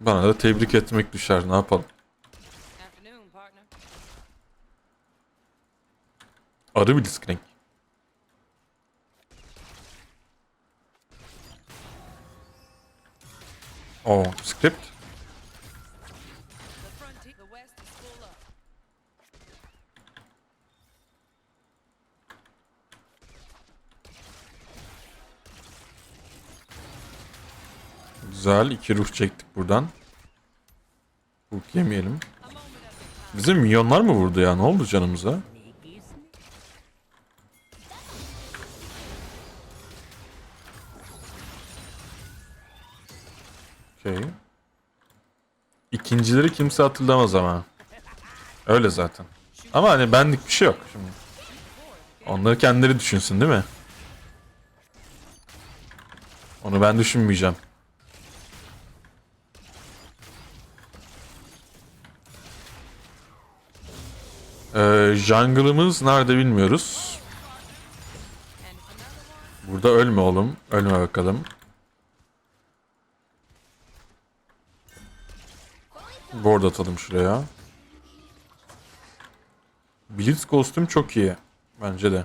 Bana da tebrik etmek düşer. Ne yapalım? Arı Blitzcrank. Oh, script. Güzel. iki ruh çektik buradan. Hook yemeyelim. Bizim milyonlar mı vurdu ya? Ne oldu canımıza? Okey. İkincileri kimse hatırlamaz ama. Öyle zaten. Ama hani benlik bir şey yok şimdi. Onları kendileri düşünsün değil mi? Onu ben düşünmeyeceğim. Ee, jungle'ımız nerede bilmiyoruz. Burada ölme oğlum. Ölme bakalım. Board atalım şuraya. Blitz kostüm çok iyi. Bence de.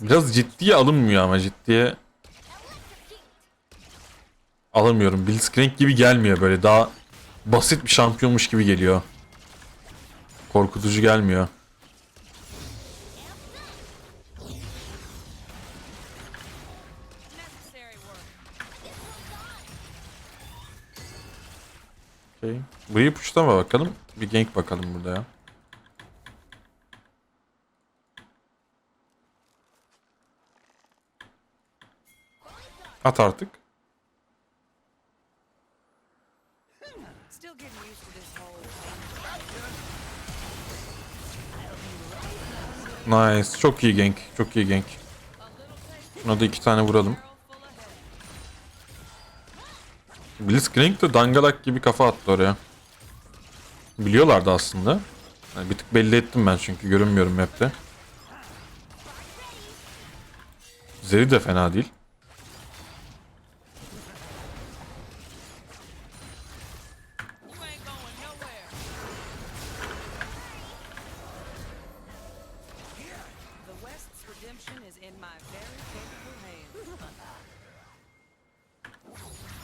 Biraz ciddiye alınmıyor ama ciddiye alamıyorum. Blitzcrank gibi gelmiyor böyle. Daha basit bir şampiyonmuş gibi geliyor. Korkutucu gelmiyor. Okay. Burayı puşlama bakalım. Bir gank bakalım burada ya. At artık. Still getting used to this whole Nice. Çok iyi gank. Çok iyi gank. Şuna da iki tane vuralım. Blitzcrank de dangalak gibi kafa attı oraya. Biliyorlardı aslında. Yani bir tık belli ettim ben çünkü görünmüyorum map'te. Zeri de fena değil.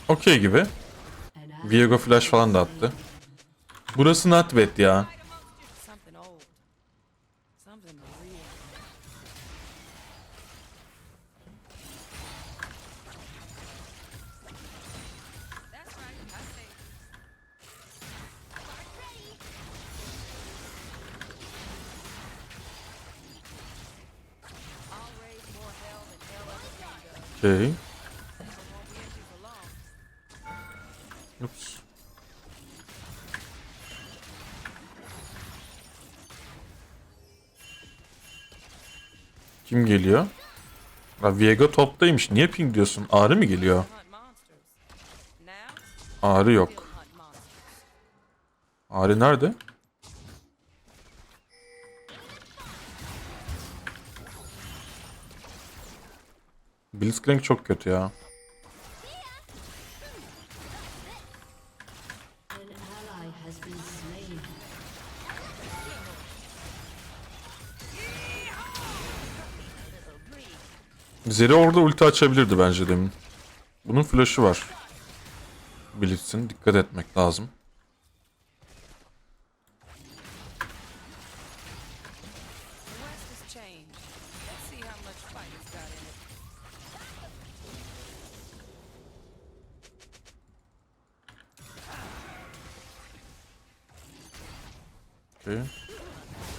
Okey gibi. Viego flash falan da attı. Burası not bad ya. Fight Kim geliyor? Ha, Viego toptaymış. Niye ping diyorsun? Ağrı mı geliyor? Ağrı yok. Ağrı nerede? Blitzcrank çok kötü ya. Zeri orada ulti açabilirdi bence demin. Bunun flash'ı var. Blitz'in dikkat etmek lazım.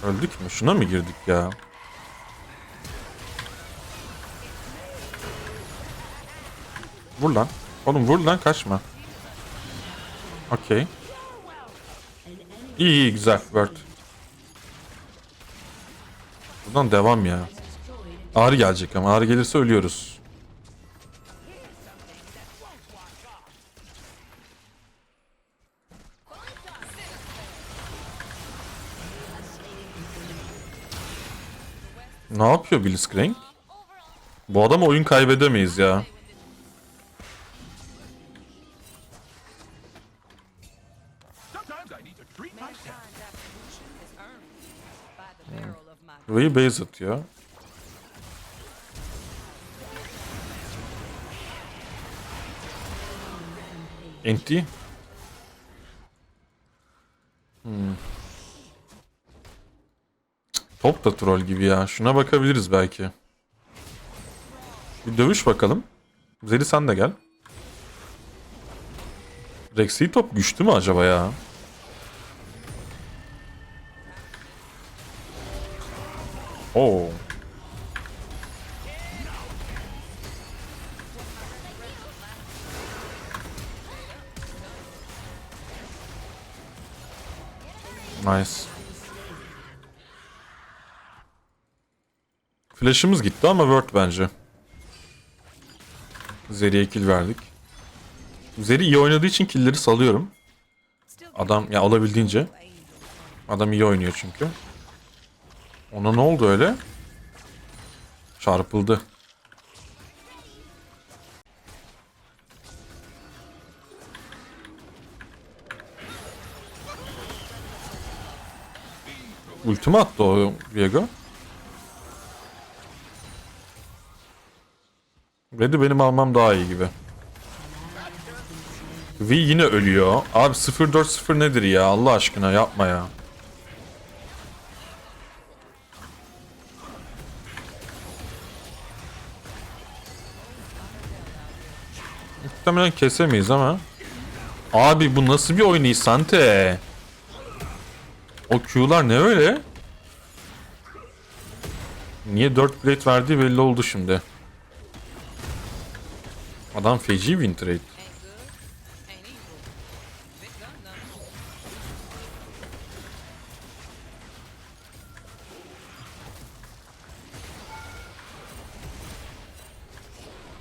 Öldük mü? Şuna mı girdik ya? Vur lan. Oğlum vur lan kaçma. Okey. İyi iyi güzel. Word. Buradan devam ya. Ağrı gelecek ama ağrı gelirse ölüyoruz. Ne yapıyor Blitzcrank? Bu adama oyun kaybedemeyiz ya. Vay'i base atıyor. Enti. Hmm. Top da troll gibi ya. Şuna bakabiliriz belki. Bir dövüş bakalım. Zeri sen de gel. Rexy top güçlü mü acaba ya? Oo. Nice. Flash'ımız gitti ama word bence. Zeri'ye kill verdik. Zeri iyi oynadığı için killleri salıyorum. Adam ya olabildiğince. Adam iyi oynuyor çünkü. Ona ne oldu öyle? Çarpıldı. Ultimi attı o Viego. Red'i benim almam daha iyi gibi. V yine ölüyor. Abi 0-4-0 nedir ya Allah aşkına yapma ya. Muhtemelen kesemeyiz ama. Abi bu nasıl bir oynayış Sante? O Q'lar ne öyle? Niye 4 plate verdiği belli oldu şimdi. Adam feci win trade.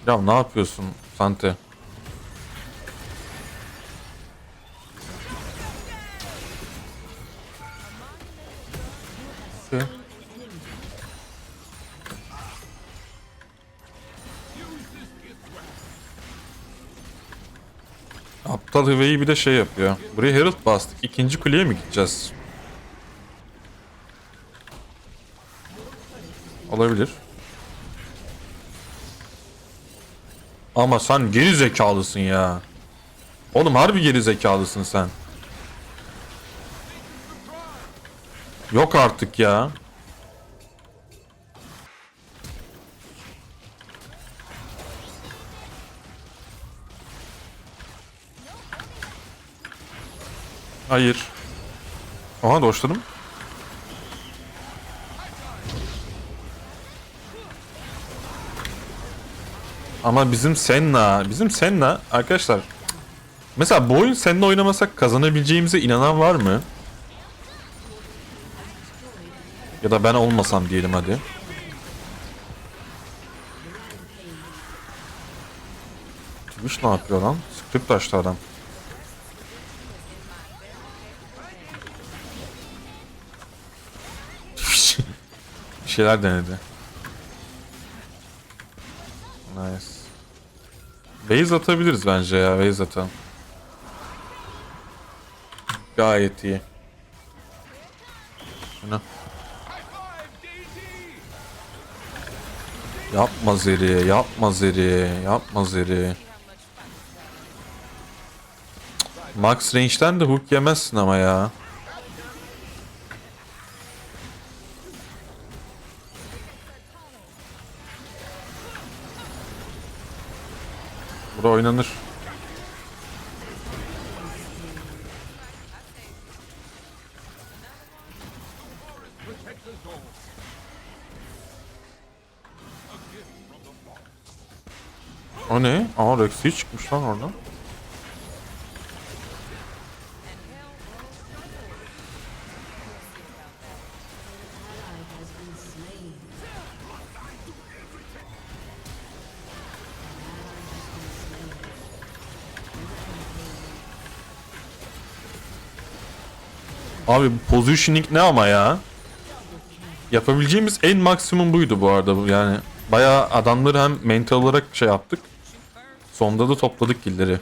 Ya ne yapıyorsun Sante? Okey. Aptal Hüveyi bir de şey yapıyor. Buraya Herald bastık. İkinci kuleye mi gideceğiz? Olabilir. Ama sen geri zekalısın ya. Oğlum harbi geri zekalısın sen. Yok artık ya. Hayır. Aha doşladım. Ama bizim Senna, bizim Senna arkadaşlar. Mesela bu oyun Senna oynamasak kazanabileceğimize inanan var mı? Ya da ben olmasam diyelim hadi. Twitch ne yapıyor lan? Script açtı adam. Bir şeyler denedi. Nice. Base atabiliriz bence ya. Base atalım. Gayet iyi. Yapma Zeri, yapma Zeri, yapma Zeri. Max range'den de hook yemezsin ama ya. Bura oynanır. O ne? Aa Rexy çıkmış lan oradan. Abi positioning ne ama ya? Yapabileceğimiz en maksimum buydu bu arada yani. Bayağı adamları hem mental olarak şey yaptık. Sonda da topladık killeri.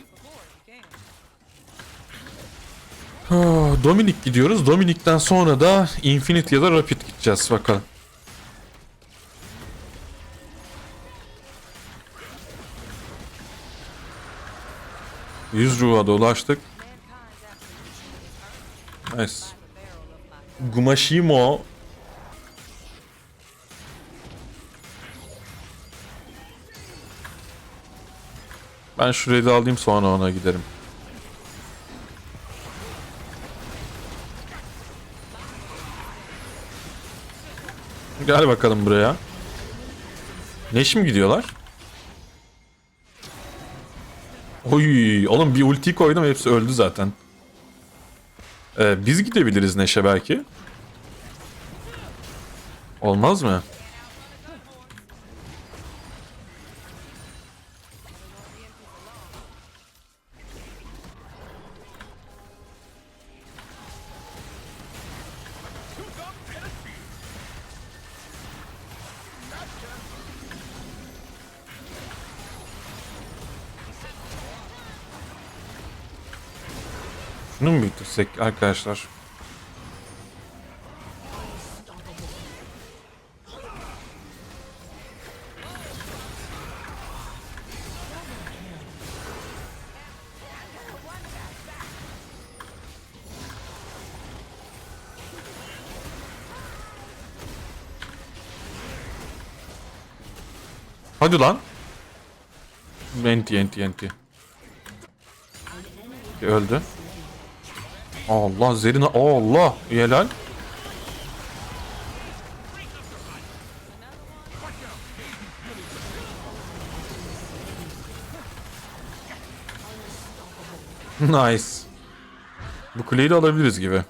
Dominik gidiyoruz. Dominik'ten sonra da Infinite ya da Rapid gideceğiz bakalım. Yüz ruha dolaştık. Nice. Gumashimo Ben şurayı da alayım sonra ona giderim. Gel bakalım buraya. Neş mi gidiyorlar? Oy, oğlum bir ulti koydum hepsi öldü zaten. Ee, biz gidebiliriz Neşe belki. Olmaz mı? Şunu mu bitirsek arkadaşlar? Hadi lan. Enti enti enti. Öldü. Allah Zerina Allah helal. nice. Bu kuleyi de alabiliriz gibi.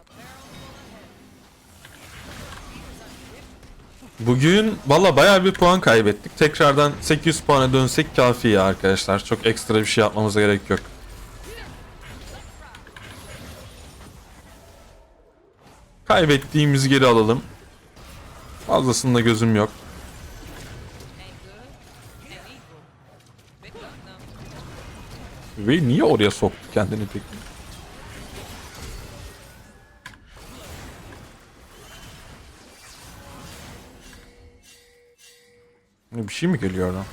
Bugün valla bayağı bir puan kaybettik. Tekrardan 800 puana dönsek kafi ya arkadaşlar. Çok ekstra bir şey yapmamıza gerek yok. Kaybettiğimizi geri alalım. Fazlasında gözüm yok. Ve niye oraya soktu kendini peki? Bir şey mi geliyor oradan?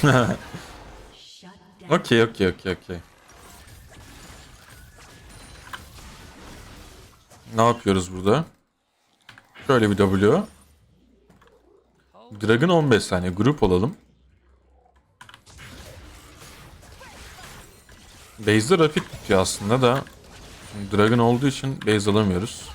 Okey okey okey okey. Ne yapıyoruz burada? Şöyle bir W. Dragon 15 saniye. Grup olalım. Base'de rapid bitiyor aslında da Dragon olduğu için base alamıyoruz.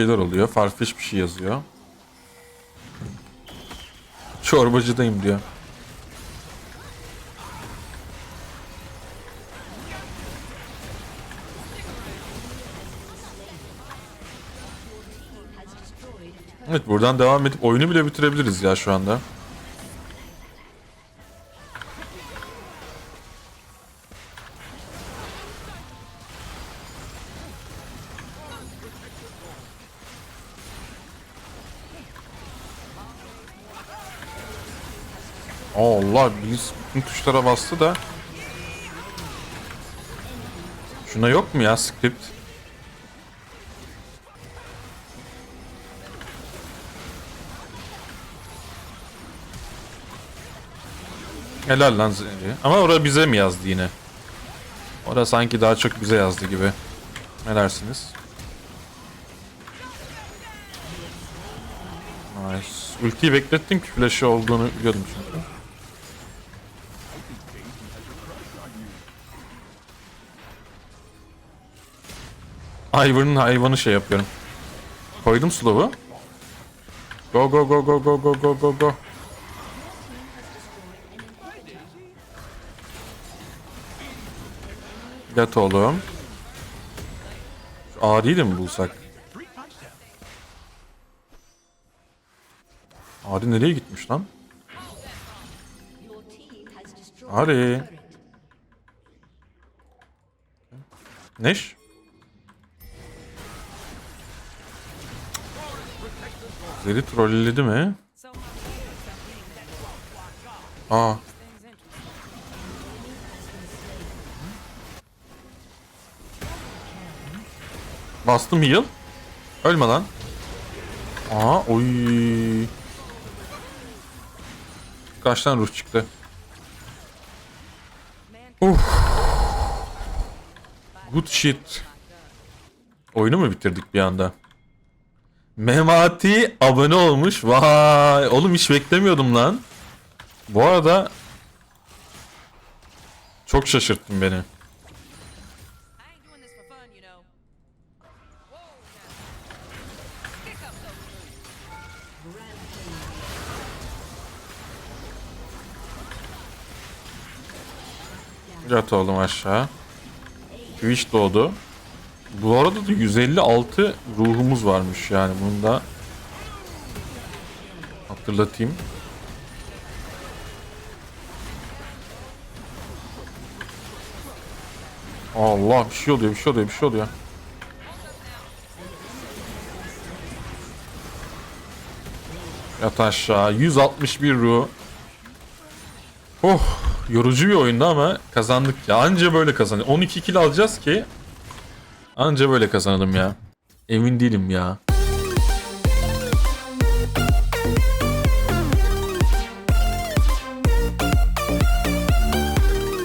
Şeyler oluyor. Farfetch bir şey yazıyor. Çorbacıdayım diyor. Evet buradan devam edip oyunu bile bitirebiliriz ya şu anda. Tuşlara bastı da. Şuna yok mu ya script? Helal lan Zeri. Ama orada bize mi yazdı yine? Orada sanki daha çok bize yazdı gibi. Ne dersiniz? Nice. Ultiyi beklettin ki flash'ı olduğunu biliyordum çünkü. Ivor'ın hayvanı şey yapıyorum. Koydum slow'u. Go go go go go go go go go. Get oğlum. Şu Ari'yi de mi bulsak? Ari nereye gitmiş lan? Ari. Neş? Zeri trolledi mi? Aa bastım heal. Ölme lan. Aa oy. Kaç tane ruh çıktı? Man, Good shit. Oyunu mu bitirdik bir anda? Memati abone olmuş. Vay oğlum hiç beklemiyordum lan. Bu arada çok şaşırttın beni. Yat oğlum aşağı. Twitch doğdu. Bu arada da 156 ruhumuz varmış yani bunu da hatırlatayım. Allah bir şey oluyor bir şey oluyor bir şey oluyor. Yat aşağı 161 ruh. Oh yorucu bir oyundu ama kazandık ya. Anca böyle kazandık. 12 kill alacağız ki anca böyle kazanalım ya. Emin değilim ya.